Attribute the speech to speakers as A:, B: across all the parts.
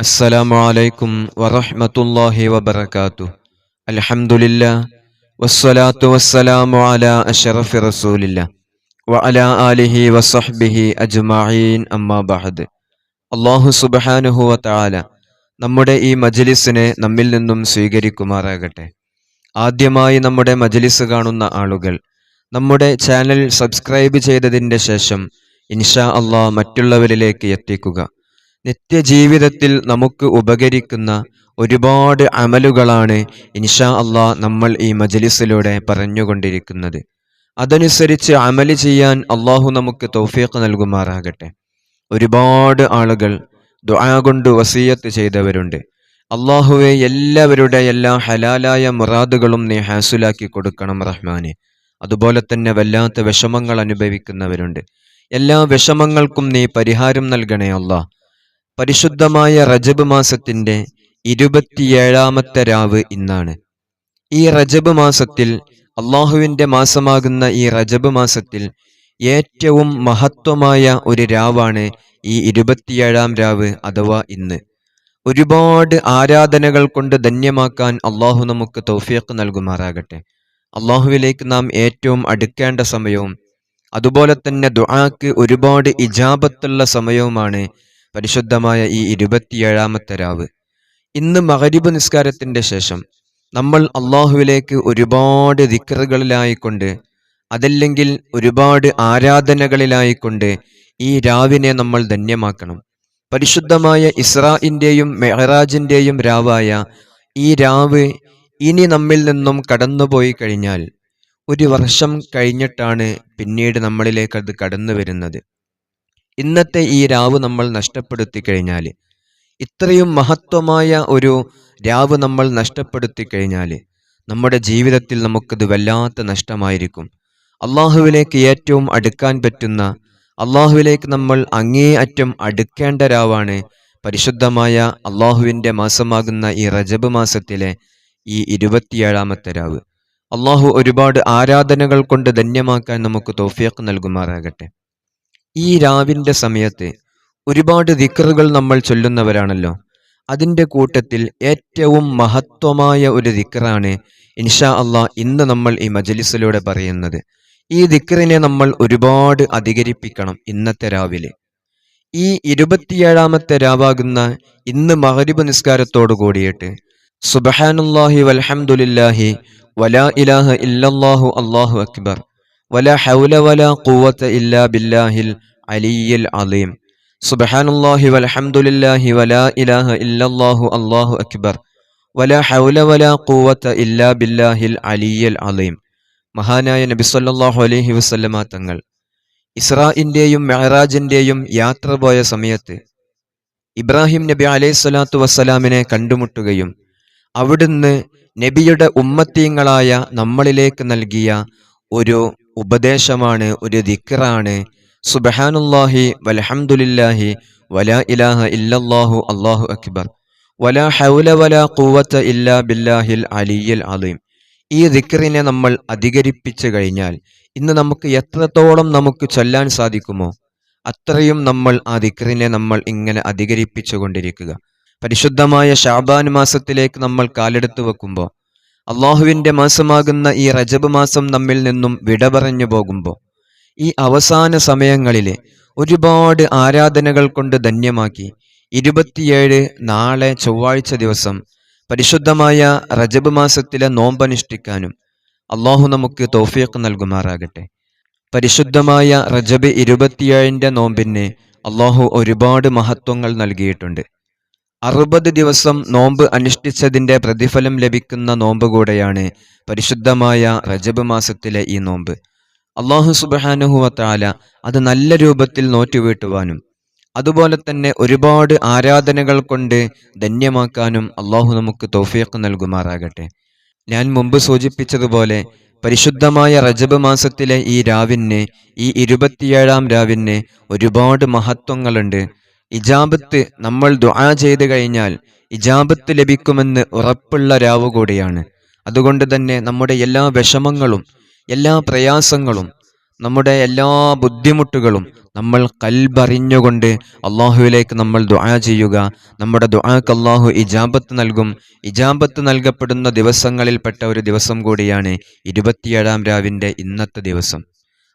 A: അസ്സലാമു അലൈക്കും വറഹ്മത്തുള്ളാഹി വബറകാതു അൽഹംദുലില്ല വസ്സലാത്തു വസ്സലാമു അലാ അഷറഫി റസൂലില്ല വഅലാ ആലിഹി വസഹ്ബിഹി അജ്മഈൻ അമ്മാ ബഅദ്. അല്ലാഹു സുബ്ഹാനഹു വതആല നമ്മുടെ ഈ മജ്ലിസിനെ നമ്മിൽ നിന്നും സ്വീകരിക്കുമാറാകട്ടെ. ആദ്യമായി നമ്മുടെ മജ്ലിസ് കാണുന്ന ആളുകൾ നമ്മുടെ ചാനൽ സബ്സ്ക്രൈബ് ചെയ്തതിന്റെ ശേഷം ഇൻഷാ അള്ളാഹ് മറ്റുള്ളവരിലേക്ക് എത്തിക്കുക. നിത്യജീവിതത്തിൽ നമുക്ക് ഉപകരിക്കുന്ന ഒരുപാട് അമലുകളാണ് ഇൻഷാ അള്ളാ നമ്മൾ ഈ മജലിസിലൂടെ പറഞ്ഞുകൊണ്ടിരിക്കുന്നത്. അതനുസരിച്ച് അമൽ ചെയ്യാൻ അള്ളാഹു നമുക്ക് തൗഫീഖ് നൽകുമാറാകട്ടെ. ഒരുപാട് ആളുകൾ ദുആ കൊണ്ട് വസീയത്ത് ചെയ്തവരുണ്ട്. അള്ളാഹുവെ എല്ലാവരുടെ എല്ലാ ഹലാലായ മുറാദുകളും നീ ഹാസുലാക്കി കൊടുക്കണം റഹ്മാനെ. അതുപോലെ തന്നെ വല്ലാത്ത വിഷമങ്ങൾ അനുഭവിക്കുന്നവരുണ്ട്. എല്ലാ വിഷമങ്ങൾക്കും നീ പരിഹാരം നൽകണേ അള്ളാഹ് പരിശുദ്ധമായ റജബ് മാസത്തിന്റെ ഇരുപത്തിയേഴാമത്തെ രാവ് ഇന്നാണ്. ഈ റജബ് മാസത്തിൽ അള്ളാഹുവിന്റെ മാസമാകുന്ന ഈ റജബ് മാസത്തിൽ ഏറ്റവും മഹത്വമായ ഒരു രാവാണ് ഈ ഇരുപത്തിയേഴാം രാവ് അഥവാ ഇന്ന്. ഒരുപാട് ആരാധനകൾ കൊണ്ട് ധന്യമാക്കാൻ അള്ളാഹു നമുക്ക് തൗഫീഖ് നൽകുമാറാകട്ടെ. അള്ളാഹുവിലേക്ക് നാം ഏറ്റവും അടുക്കേണ്ട സമയവും അതുപോലെ തന്നെ ദുആക്ക് ഒരുപാട് ഇജാബത്തുള്ള സമയവുമാണ് പരിശുദ്ധമായ ഈ ഇരുപത്തിയേഴാമത്തെ രാവ്. ഇന്ന് മകരിബ് നിസ്കാരത്തിന്റെ ശേഷം നമ്മൾ അള്ളാഹുവിലേക്ക് ഒരുപാട് ദിക്കറുകളിലായിക്കൊണ്ട് അതല്ലെങ്കിൽ ഒരുപാട് ആരാധനകളിലായിക്കൊണ്ട് ഈ രാവിനെ നമ്മൾ ധന്യമാക്കണം. പരിശുദ്ധമായ ഇസ്രാഇന്റെയും മെഹറാജിന്റെയും രാവായ ഈ രാവ് ഇനി നമ്മിൽ നിന്നും കടന്നുപോയി കഴിഞ്ഞാൽ ഒരു വർഷം കഴിഞ്ഞിട്ടാണ് പിന്നീട് നമ്മളിലേക്ക് അത് കടന്നു വരുന്നത് ഇന്നത്തെ ഈ രാവ് നമ്മൾ നഷ്ടപ്പെടുത്തി കഴിഞ്ഞാൽ ഇത്രയും മഹത്വമായ ഒരു രാവ് നമ്മൾ നഷ്ടപ്പെടുത്തി കഴിഞ്ഞാൽ നമ്മുടെ ജീവിതത്തിൽ നമുക്കത് വല്ലാത്ത നഷ്ടമായിരിക്കും. അള്ളാഹുവിലേക്ക് ഏറ്റവും അടുക്കാൻ പറ്റുന്ന അള്ളാഹുവിലേക്ക് നമ്മൾ അങ്ങേ അറ്റം അടുക്കേണ്ട രാവാണ് പരിശുദ്ധമായ അള്ളാഹുവിന്റെ മാസമാകുന്ന ഈ റജബ് മാസത്തിലെ ഈ ഇരുപത്തിയേഴാമത്തെ രാവ്. അള്ളാഹു ഒരുപാട് ആരാധനകൾ കൊണ്ട് ധന്യമാക്കാൻ നമുക്ക് തോഫിയക്ക് നൽകുമാറാകട്ടെ. ഈ രാവിന്റെ സമയത്ത് ഒരുപാട് ദിക്കറുകൾ നമ്മൾ ചൊല്ലുന്നവരാണല്ലോ. അതിന്റെ കൂട്ടത്തിൽ ഏറ്റവും മഹത്വമായ ഒരു ദിക്കറാണ് ഇൻഷാ അള്ളാ ഇന്ന് നമ്മൾ ഈ മജലിസിലൂടെ പറയുന്നത്. ഈ ദിക്കറിനെ നമ്മൾ ഒരുപാട് അധികരിപ്പിക്കണം ഇന്നത്തെ രാവിലെ. ഈ ഇരുപത്തിയേഴാമത്തെ രാവാകുന്ന ഇന്ന് മഹരിബ് നിസ്കാരത്തോടു കൂടിയിട്ട് സുബഹാനുല്ലാഹി വലഹമുല്ലാഹി വലാ ഇലാഹ ഇല്ലല്ലാഹു അള്ളാഹു അക്ബർ ഹൗല ഇല്ലാ ബില്ലാഹിൽ അലീം. ഇലാഹ അക്ബർ. ഹൗല ഇല്ലാ ബില്ലാഹിൽ അലിയൽ അലീം. മഹാനായ നബി സല്ലല്ലാഹു അലൈഹി വസല്ലമ തങ്ങൾ. ഇസ്രാഇന്റെയും മെഹറാജിന്റെയും യാത്ര പോയ സമയത്ത് ഇബ്രാഹിം നബി അലൈഹി സ്വലാത്തു വസ്സലാമിനെ കണ്ടുമുട്ടുകയും അവിടുന്ന് നബിയുടെ ഉമ്മത്തീങ്ങളായ നമ്മളിലേക്ക് നൽകിയ ഒരു ഉപദേശമാണ് ഒരു ദിക്റാണ്. സുബഹാനുല്ലാഹി വലഹമുല്ലാഹി വല ഇലാഹ ഇല്ലല്ലാഹു അള്ളാഹു അക്ബർ. വല ഹൗല വല കൂവത്ത് ഇല്ലാ ബില്ലാഹിൽ അലിയൽ അലീം. ഈ ദിക്റിനെ നമ്മൾ അധികരിപ്പിച്ചു കഴിഞ്ഞാൽ ഇന്ന് നമുക്ക് എത്രത്തോളം നമുക്ക് ചൊല്ലാൻ സാധിക്കുമോ അത്രയും നമ്മൾ ആ ദിക്റിനെ നമ്മൾ ഇങ്ങനെ അധികരിപ്പിച്ചു കൊണ്ടിരിക്കുക പരിശുദ്ധമായ ഷാബാൻ മാസത്തിലേക്ക് നമ്മൾ കാലെടുത്ത് വെക്കുമ്പോൾ അള്ളാഹുവിന്റെ മാസമാകുന്ന ഈ റജബ് മാസം നമ്മിൽ നിന്നും വിട പറഞ്ഞു പോകുമ്പോൾ ഈ അവസാന സമയങ്ങളിലെ ഒരുപാട് ആരാധനകൾ കൊണ്ട് ധന്യമാക്കി ഇരുപത്തിയേഴ് നാളെ ചൊവ്വാഴ്ച ദിവസം പരിശുദ്ധമായ റജബ് മാസത്തിലെ നോമ്പനുഷ്ഠിക്കാനും അള്ളാഹു നമുക്ക് തോഫിയക്ക് നൽകുമാറാകട്ടെ. പരിശുദ്ധമായ റജബ് ഇരുപത്തിയേഴിന്റെ നോമ്പിന് അള്ളാഹു ഒരുപാട് മഹത്വങ്ങൾ നൽകിയിട്ടുണ്ട്. അറുപത് ദിവസം നോമ്പ് അനുഷ്ഠിച്ചതിന്റെ പ്രതിഫലം ലഭിക്കുന്ന നോമ്പ് കൂടെയാണ് പരിശുദ്ധമായ റജബ് മാസത്തിലെ ഈ നോമ്പ്. അള്ളാഹു സുബാനുഹുവത്താല അത് നല്ല രൂപത്തിൽ നോറ്റുവീട്ടുവാനും അതുപോലെ തന്നെ ഒരുപാട് ആരാധനകൾ കൊണ്ട് ധന്യമാക്കാനും അള്ളാഹു നമുക്ക് തൗഫീഖ് നൽകുമാറാകട്ടെ. ഞാൻ മുമ്പ് സൂചിപ്പിച്ചതുപോലെ പരിശുദ്ധമായ റജബ് മാസത്തിലെ ഈ രാവിന് ഈ ഇരുപത്തിയേഴാം രാവിന് ഒരുപാട് മഹത്വങ്ങളുണ്ട്. ഇജാബത്ത് നമ്മൾ ദുആ ചെയ്തു കഴിഞ്ഞാൽ ഇജാബത്ത് ലഭിക്കുമെന്ന് ഉറപ്പുള്ള രാവ് കൂടിയാണ്. അതുകൊണ്ട് തന്നെ നമ്മുടെ എല്ലാ വിഷമങ്ങളും എല്ലാ പ്രയാസങ്ങളും നമ്മുടെ എല്ലാ ബുദ്ധിമുട്ടുകളും നമ്മൾ കൽബറിഞ്ഞുകൊണ്ട് അള്ളാഹുവിലേക്ക് നമ്മൾ ദുആ ചെയ്യുക. നമ്മുടെ ദുആക്ക് അള്ളാഹു ഇജാബത്ത് നൽകും. ഇജാബത്ത് നൽകപ്പെടുന്ന ദിവസങ്ങളിൽപ്പെട്ട ഒരു ദിവസം കൂടിയാണ് ഇരുപത്തിയേഴാം രാവിന്റെ ഇന്നത്തെ ദിവസം.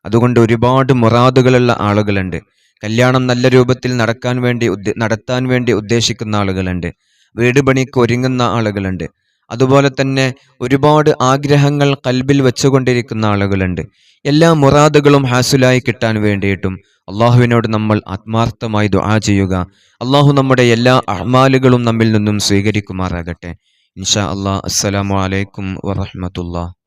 A: അതുകൊണ്ട് ഒരുപാട് മുറാദുകളുള്ള ആളുകളുണ്ട്. കല്യാണം നല്ല രൂപത്തിൽ നടക്കാൻ വേണ്ടി നടത്താൻ വേണ്ടി ഉദ്ദേശിക്കുന്ന ആളുകളുണ്ട്. വീട് പണിക്ക് ഒരുങ്ങുന്ന ആളുകളുണ്ട്. അതുപോലെ തന്നെ ഒരുപാട് ആഗ്രഹങ്ങൾ കൽബിൽ വെച്ചുകൊണ്ടിരിക്കുന്ന ആളുകളുണ്ട്. എല്ലാ മുറാദുകളും ഹാസുലായി കിട്ടാൻ വേണ്ടിയിട്ടും അള്ളാഹുവിനോട് നമ്മൾ ആത്മാർത്ഥമായി ദുആ ചെയ്യുക. അള്ളാഹു നമ്മുടെ എല്ലാ അഹ്മാലുകളും നമ്മിൽ നിന്നും സ്വീകരിക്കുമാറാകട്ടെ. ഇൻഷാ അള്ളാഹ് അസ്സലാമു അലൈക്കും വറഹ്മത്തുള്ളാഹി.